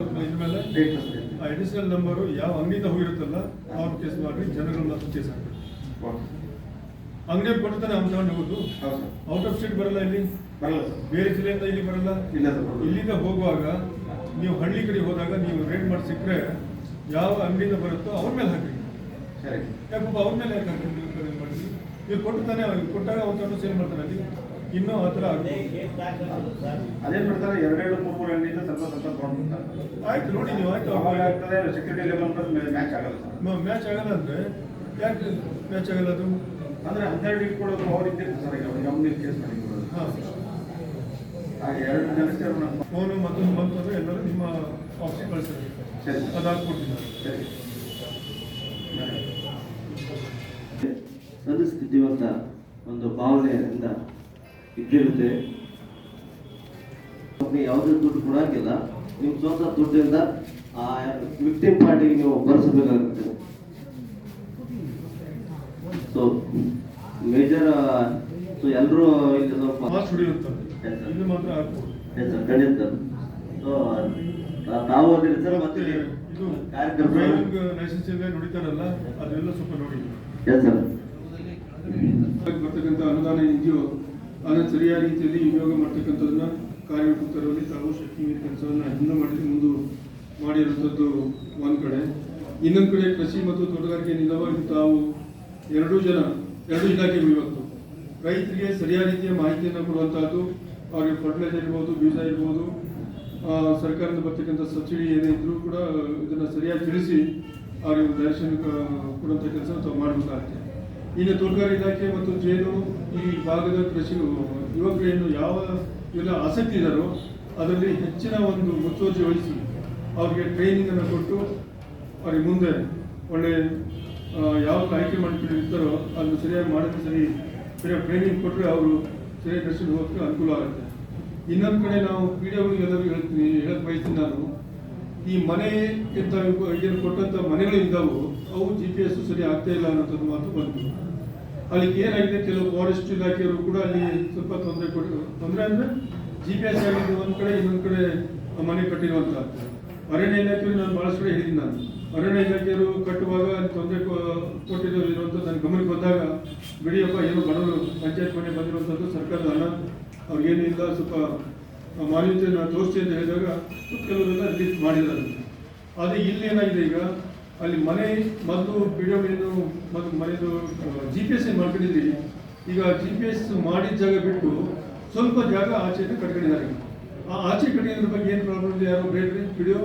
ಆ additional number ಯಾವ ಅಂಗಡಿಯಿಂದ ಹೋಗಿರುತ್ತಲ್ಲ ಅವ್ರ ಕೇಸ್ ಮಾಡಿ ಜನಗಳನ್ನ ಮಾತ್ರ ಕೇಸ್ ಹಾಕಿ ಅಂಗಡಿ ಕೊಡ್ತಾನೆ ಅವ್ನು ತಗೊಂಡು ಹೋಗುದು. ಔಟ್ ಆಫ್ ಸ್ಟೇಟ್ ಬರಲ್ಲ ಇಲ್ಲಿ? ಬರಲ್ಲ ಬೇರೆ ಜಿಲ್ಲೆಯಿಂದ ಇಲ್ಲಿ ಬರಲ್ಲ? ಇಲ್ಲ. ಇಲ್ಲಿಂದ ಹೋಗುವಾಗ ನೀವು ಹಳ್ಳಿ ಕಡೆ ಹೋದಾಗ ನೀವು ರೇಟ್ ಮಾಡಿ ಸಿಕ್ಕರೆ ಯಾವ ಅಂಗಡಿಯಿಂದ ಬರುತ್ತೋ ಅವ್ರ ಮೇಲೆ ಹಾಕಿ ಯಾಕಪ್ಪ ಅವ್ರ ಮೇಲೆ ಯಾಕೆ ಹಾಕಿ ನೀವು ಕಡಿಮೆ ಮಾಡಿ ನೀವು ಕೊಟ್ಟು ತಾನೇ ಅವ್ರಿಗೆ ಕೊಟ್ಟಾಗ ಅವ್ರು ತಗೊಂಡು ಸೇಲ್ ಮಾಡ್ತಾರೆ ಅಲ್ಲಿ. ಇನ್ನೂ ಹತ್ರ ಥರ ಅದೇನ್ ಮಾಡ್ತಾರೆ? ಎರಡೆರಡು ಮೂರು ಮೂರು ಅಂಗಡಿಯಿಂದ ಆಯ್ತು ನೋಡಿ ನೀವು ಆಯ್ತು. ಸೆಕ್ಯೂರಿಟಿ ಲೆವೆಲ್ ಮ್ಯಾಚ್ ಆಗಲ್ಲ. ಸರ್ ಮ್ಯಾಚ್ ಆಗಲ್ಲ ಅಂದ್ರೆ ಯಾಕೆ ಮ್ಯಾಚ್ ಆಗಲ್ಲ ಅದು? ಅಂದ್ರೆ ಹನ್ನೆರಡು ಇಟ್ಕೊಳ್ಳೋದು ಅವ್ರು ಇದ್ದಿರ್ತಾರೆ ಸರ್ ಈಗ ಅವ್ರಿಗೆ ಗಮನ ಕೇಸ್ ಹಾಂ. ಹಾಗೆ ಎರಡು ಫೋನು ಮತ್ತೊಂದು ಬಂತು ಅಂದ್ರೆ ಎಲ್ಲರೂ ನಿಮ್ಮ ಆಫೀಸ್ ಕಳಿಸ್ತಾರೆ ಸರಿ. ಅದು ಹಾಕ್ಕೊಡ್ತೀನಿ ನಾನು. ಸರಿ. ಸಲ್ಲಿಸ್ತಿದ್ದೀವಿ ಅಂತ ಒಂದು ಭಾವನೆಯಿಂದ ಇದ್ದಿರುತ್ತೆ. ಅವ್ರಿಗೆ ಯಾವುದೇ ದುಡ್ಡು ಕೊಡಂಗಿಲ್ಲ. ನಿಮ್ಮ ಸ್ವಂತ ದುಡ್ಡಿಂದ ಆ ವಿಕ್ಟಿಮ್ ಪಾರ್ಟಿಗೆ ನೀವು ಬರೆಸಬೇಕಾಗುತ್ತೆ ಸೊ ಮೇಜರ್ ಸೊ ಎಲ್ಲರೂ ಇಲ್ಲಿ ಸ್ವಲ್ಪ ಇಲ್ಲಿ ಮಾತ್ರ ಎಸ್ ಸರ್ ಖಂಡಿತ. ಸೊ ತಾವು ಅದಿರಿ ಸರ್ ಮತ್ತೆ ಕಾರ್ಯಕ್ರಮ ನೋಡಿತಾರಲ್ಲ ಅದೆಲ್ಲ ಸ್ವಲ್ಪ ನೋಡಿ. ಎಸ್ ಸರ್ ಬರ್ತಕ್ಕಂಥ ಅನುದಾನ ಇದೆಯೋ ಅದನ್ನು ಸರಿಯಾದ ರೀತಿಯಲ್ಲಿ ವಿನಿಯೋಗ ಮಾಡ್ತಕ್ಕಂಥದ್ದನ್ನ ಕಾರ್ಯಕರ್ತರಲ್ಲಿ ತಾವು ಶಕ್ತಿ ಮೀರಿ ಕೆಲಸವನ್ನು ಇನ್ನೂ ಮಾಡಿ ಮುಂದೆ ಮಾಡಿರುವಂಥದ್ದು ಒಂದು ಕಡೆ. ಇನ್ನೊಂದು ಕಡೆ ಕೃಷಿ ಮತ್ತು ತೋಟಗಾರಿಕೆ ನಿಲವಾಗಿ ತಾವು ಎರಡೂ ಜನ, ಎರಡೂ ಇಲಾಖೆಗಳು ಇವತ್ತು. ರೈತರಿಗೆ ಸರಿಯಾದ ರೀತಿಯ ಮಾಹಿತಿಯನ್ನು ಕೊಡುವಂಥದ್ದು ಅವರಿಗೆ ಫರ್ಟಿಲೈಸರ್ ಇರ್ಬೋದು, ಬೀಜ ಇರ್ಬೋದು ಸರ್ಕಾರದಿಂದ ಬರ್ತಕ್ಕಂಥ ಸಬ್ಸಿಡಿ ಏನೇ ಇದ್ರೂ ಕೂಡ ಇದನ್ನು ಸರಿಯಾಗಿ ತಿಳಿಸಿ ಅವರಿಗೆ ಒಂದು ಕೊಡುವಂಥ ಕೆಲಸ ತಾವು ಮಾಡಬೇಕಾಗುತ್ತೆ. ಇನ್ನು ತೋಟಗಾರಿಕೆ ಇಲಾಖೆ ಮತ್ತು ಜೇನು ಈ ಭಾಗದ ಕೃಷಿ ಯುವಕರೇನು ಯಾವ ಎಲ್ಲ ಆಸಕ್ತಿ ಇದ್ದಾರೋ ಅದರಲ್ಲಿ ಹೆಚ್ಚಿನ ಒಂದು ಮುತುವರ್ಜಿ ವಹಿಸಿ ಅವರಿಗೆ ಟ್ರೈನಿಂಗ್ ಅನ್ನು ಕೊಟ್ಟು ಅವ್ರಿಗೆ ಮುಂದೆ ಒಳ್ಳೆ ಯಾವ ಆಯ್ಕೆ ಮಾಡ್ಕೊಂಡಿರ್ತಾರೋ ಅದನ್ನು ಸರಿಯಾಗಿ ಮಾಡಿದ್ರೆ ಸರಿ, ಸರಿಯಾಗಿ ಟ್ರೈನಿಂಗ್ ಕೊಟ್ಟರೆ ಅವರು ಸರಿಯಾಗಿ ಕೃಷಿ ಹೋಗೋಕ್ಕೆ ಅನುಕೂಲ ಆಗುತ್ತೆ. ಇನ್ನೊಂದು ಕಡೆ ನಾವು ಪಿ ಡಿ ಎಲ್ಲರಿಗೂ ಹೇಳ್ತೀನಿ ಹೇಳಕ್ಕೆ ಬಯಸ್ತೀನಿ ನಾನು. ಈ ಮನೆ ಇಂಥ ಏನು ಕೊಟ್ಟಂಥ ಮನೆಗಳು ಇದ್ದಾವು ಅವು ಜಿ ಪಿ ಎಸ್ ಸರಿ ಆಗ್ತಾ ಇಲ್ಲ ಅನ್ನೋಂಥದ್ದು ಮಾತು ಬಂತು. ಅಲ್ಲಿ ಏನಾಗಿದೆ ಕೆಲವು ಫಾರೆಸ್ಟ್ ಇಲಾಖೆಯವರು ಕೂಡ ಅಲ್ಲಿ ಸ್ವಲ್ಪ ತೊಂದರೆ ಕೊಟ್ಟರು ತೊಂದರೆ ಅಂದ್ರೆ ಜಿ ಪಿ ಎಸ್ ಆಗಿದ್ದು ಒಂದು ಕಡೆ, ಇನ್ನೊಂದು ಕಡೆ ಮನೆ ಕಟ್ಟಿರುವಂತ ಅರಣ್ಯ ಇಲಾಖೆಯವರು ನಾನು ಬಹಳಷ್ಟು ಕಡೆ ಹೇಳಿದ್ದೀನಿ ನಾನು. ಅರಣ್ಯ ಇಲಾಖೆಯವರು ಕಟ್ಟುವಾಗ ಅಲ್ಲಿ ತೊಂದರೆ ಕೊಟ್ಟಿರೋರು ಇರುವಂಥ ನನ್ನ ಗಮನಕ್ಕೆ ಬಂದಾಗ ಬಿಡಿಯಪ್ಪ, ಏನೋ ಬಡವರು ಪಂಚಾಯತ್ ಮನೆ ಬಂದಿರುವಂಥದ್ದು ಸರ್ಕಾರದ ಹಣ ಅವ್ರಿಗೇನಿಲ್ಲ ಸ್ವಲ್ಪ ಮಾನ್ಯತೆಯನ್ನು ತೋರಿಸಿ ಅಂತ ಹೇಳಿದಾಗ ಕೆಲವರೆಲ್ಲ ರಿಲೀಸ್ ಮಾಡಿದ್ದಾರೆ. ಆದರೆ ಇಲ್ಲಿ ಏನಾಗಿದೆ ಈಗ? ಅಲ್ಲಿ ಮನೆ ಮೊದಲು ಬಿಡೋ ಏನು ಮತ್ತು ಮನೆದು ಜಿ ಪಿ ಎಸ್ ಮಾಡ್ಕೊಂಡಿದ್ದೀವಿ ಈಗ ಜಿ ಪಿ ಎಸ್ ಮಾಡಿದ ಜಾಗ ಬಿಟ್ಟು ಸ್ವಲ್ಪ ಜಾಗ ಆಚೆಯನ್ನು ಕಟ್ಕೊಂಡಿದ್ದಾರೆ. ಆ ಆಚೆ ಕಟ್ಟಿದ್ರ ಬಗ್ಗೆ ಏನು ಪ್ರಾಬ್ಲಮ್ ಇದೆ ಯಾರು ಬೇಡ್ರಿ? ವಿಡಿಯೋ